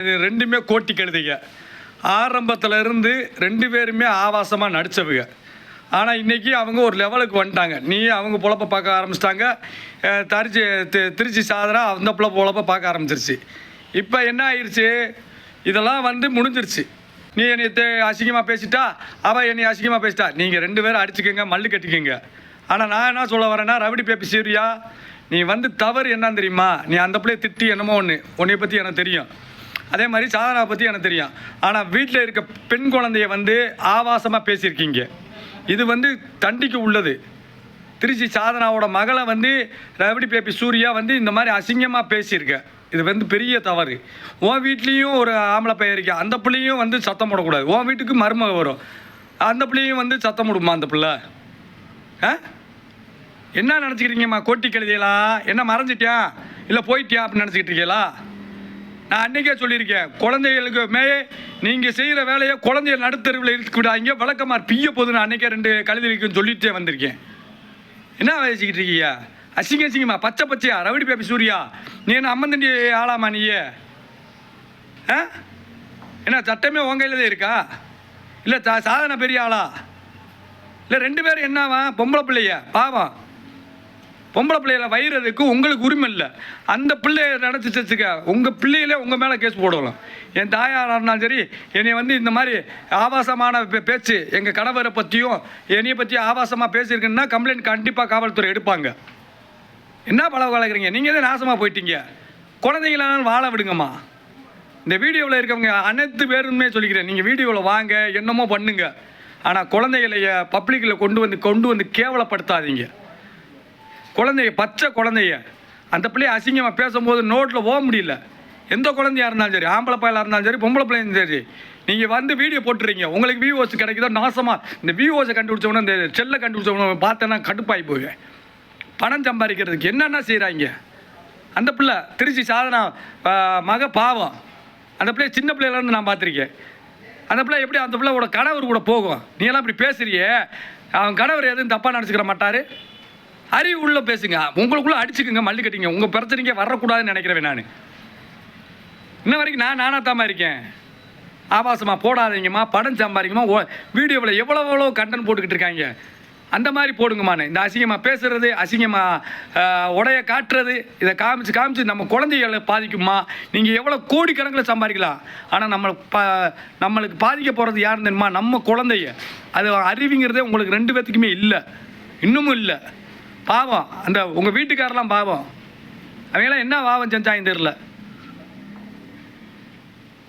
இது ரெண்டுமே கோட்டி கழுதைங்க. ஆரம்பத்தில் இருந்து ரெண்டு பேருமே ஆபாசமாக நடித்தவங்க ஆனால் இன்றைக்கி அவங்க ஒரு லெவலுக்கு வந்துட்டாங்க. நீ அவங்க பொழப்ப பார்க்க ஆரம்பிச்சிட்டாங்க. தரிச்சி தி- திருச்சி சாதனா அந்த பிள்ளை பொழப்ப பார்க்க ஆரம்பிச்சிருச்சு. இப்போ என்ன ஆயிடுச்சு இதெல்லாம் வந்து முடிஞ்சிருச்சு. நீ என்னை தே- அசிங்கமாக பேசிட்டா? அவள் என்னை அசிங்கமாக பேசிட்டா? நீங்கள் ரெண்டு பேரும் அடிச்சுக்கோங்க மல்லு கட்டிக்கோங்க. ஆனால் நான் என்ன சொல்ல வரேன்னா ரவுடி பேப்பி சீரியா நீ வந்து தவறு என்னன்னு தெரியுமா? நீ அந்த பிள்ளைய திட்டி என்னமோ ஒன்று உன்னைய பற்றி எனக்கு தெரியும். அதே மாதிரி சாதனாவை பற்றி எனக்கு தெரியும். ஆனால் வீட்டில் இருக்க பெண் குழந்தைய வந்து ஆபாசமாக பேசியிருக்கீங்க. இது வந்து தண்டிக்கு உள்ளது. திருச்சி சாதனாவோட மகளை வந்து ரவுடி பேபி சூர்யா வந்து இந்த மாதிரி அசிங்கமாக பேசியிருக்க. இது வந்து பெரிய தவறு. உன் வீட்லேயும் ஒரு ஆம்பளை பையன் இருக்கா? அந்த பிள்ளையும் வந்து சத்தம் போடக்கூடாது. உன் வீட்டுக்கு மருமக வரும். அந்த பிள்ளையும் வந்து சத்தம் போடுமா அந்த பிள்ளை? ஆ? என்ன நினச்சிக்கிறீங்கம்மா கோட்டி கழுதியலா என்ன மறைஞ்சிட்டியா? இல்லை போயிட்டியா அப்படின்னு நினச்சிக்கிட்டு இருக்கீங்களா? நான் அன்றைக்கே சொல்லியிருக்கேன். குழந்தைகளுக்கு மே நீங்கள் செய்கிற வேலையை குழந்தைகள் நடுத்தருவில் இழுத்து விடாங்க விளக்கமார் பிய போது நான் அன்றைக்கே ரெண்டு கழுதிகளுக்கு சொல்லிட்டே வந்திருக்கேன். என்ன வயசிக்கிட்டு இருக்கீங்க? அசிங்க அசிங்கம்மா பச்சை பச்சையா? Rowdy baby Surya? நீ என்ன அம்மந்தண்டி ஆளாமா நீயே ஆ? என்ன சட்டமே உன் கையில் தான் இருக்கா? இல்லை சா சாதனை பெரிய ஆளா? இல்லை ரெண்டு பேரும் என்னவா? பொம்பளை பிள்ளைய? பாவம். பொம்பளை பிள்ளைகளை வயிறதுக்கு உங்களுக்கு உரிமை இல்லை. அந்த பிள்ளைய நினச்சி வச்சுக்க உங்கள் பிள்ளையிலே உங்கள் மேலே கேஸ் போடலாம் என் தாயாராக இருந்தாலும் சரி என்னை வந்து இந்த மாதிரி ஆபாசமான பே- பேச்சு எங்கள் கணவரை பற்றியும் என்னையை பற்றி ஆபாசமாக பேசியிருக்குன்னா கம்ப்ளைண்ட் கண்டிப்பாக காவல்துறை எடுப்பாங்க. என்ன பழக கலக்குறீங்க நீங்கள் தான் நாசமாக போயிட்டீங்க? குழந்தைங்களானாலும் வாழ விடுங்கம்மா. இந்த வீடியோவில் இருக்கவங்க அனைத்து பேருமே சொல்லிக்கிறேன். நீங்கள் வீடியோவில் வாங்க என்னமோ பண்ணுங்க. ஆனால் குழந்தைகளைய பப்ளிக்கில் கொண்டு வந்து கொண்டு வந்து கேவலப்படுத்தாதீங்க. குழந்தைய பச்சை குழந்தைய. அந்த பிள்ளைய அசிங்கமாக பேசும்போது நோட்டில் போக முடியல. எந்த குழந்தையா இருந்தாலும் சரி ஆம்பளை பையலாக இருந்தாலும் சரி பொம்பளை பிள்ளைங்க சரி நீங்கள் வந்து வீடியோ போட்டுறீங்க உங்களுக்கு வியூவர்ஸ் கிடைக்குதோ நாசமாக இந்த வியூவர்ஸை கண்டுபிடிச்சவொடனே இந்த செல்லை கண்டுபிடிச்சவன பார்த்தேன்னா கடுப்பாகி போவேன் பணம் சம்பாதிக்கிறதுக்கு என்னென்ன செய்கிறாங்க அந்த பிள்ளை திருச்சி சாதனா மக பாவம். அந்த பிள்ளைய சின்ன பிள்ளையிலேருந்து நான் பார்த்துருக்கேன். அந்த பிள்ளை எப்படி அந்த பிள்ளையோட கணவர் கூட போகும். நீ எல்லாம் இப்படி பேசுறியே? அவன் கணவர் எதுவும் தப்பாக நினச்சிக்கிற மாட்டார்? அறிவு உள்ள பேசுங்க. உங்களுக்குள்ளே அடிச்சுக்குங்க மல்லி கட்டிங்க. உங்கள் பிரச்சனைக்கே வரக்கூடாதுன்னு நினைக்கிறேன் நான். இன்ன வரைக்கும் நான் நானாத்தாம்மா இருக்கேன். ஆபாசமாக போடாதீங்கம்மா படம் சம்பாதிக்குமா ஓ வீடியோவில் எவ்வளோ எவ்வளோ கண்டென்ட் போட்டுக்கிட்டு இருக்காங்க. அந்த மாதிரி போடுங்கம்மானு இந்த அசிங்கமாக பேசுறது அசிங்கமாக உடைய காட்டுறது இதை காமிச்சு காமிச்சு நம்ம குழந்தைகளை பாதிக்குமா நீங்கள் எவ்வளோ கோடிக்கணக்கில் சம்பாதிக்கலாம். ஆனால் நம்ம ப நம்மளுக்கு பாதிக்க போகிறது யாருன்னு தெரியுமா? நம்ம குழந்தைய. அது அறிவுங்கிறதே உங்களுக்கு ரெண்டு பேத்துக்குமே இல்லை. இன்னமும் இல்லை. பாவம். அந்த உங்கள் வீட்டுக்காரெல்லாம் பாவம். அவங்களாம் என்ன பாவம் செஞ்சாங்க தெரில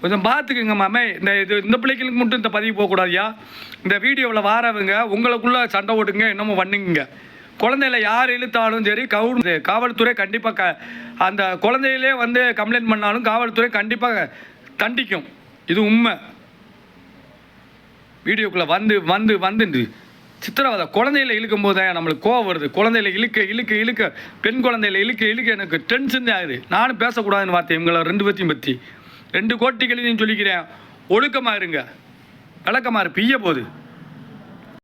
கொஞ்சம் பார்த்துக்குங்க மாமே. இந்த இது இந்த பிள்ளைகளுக்கு மட்டும் இந்த பதிவு போகக்கூடாதியா. இந்த வீடியோவில் வாரவங்க உங்களுக்குள்ளே சண்டை ஓட்டுங்க என்னமோ பண்ணுங்க குழந்தையில யார் இழுத்தாலும் சரி கவுன் காவல்துறை கண்டிப்பாக க அந்த குழந்தையிலே வந்து கம்ப்ளைண்ட் பண்ணாலும் காவல்துறை கண்டிப்பாக தண்டிக்கும். இது உண்மை. வீடியோக்குள்ளே வந்து வந்து வந்து சித்திரவதை. குழந்தையில இழுக்கும் போது நம்மளுக்கு கோவம் வருது. குழந்தையில இழுக்க இழுக்க இழுக்க. பெண் குழந்தையில இழுக்க இழுக்க எனக்கு டென்ஷன் ஆகுது. நானும் பேசக்கூடாதுன்னு வார்த்தை இவங்களை ரெண்டு பேர்த்தையும் பற்றி ரெண்டு கோட்டிகளையும் சொல்லிக்கிறேன். ஒழுக்கமாக இருங்க. விளக்கமாக இரு போகுது.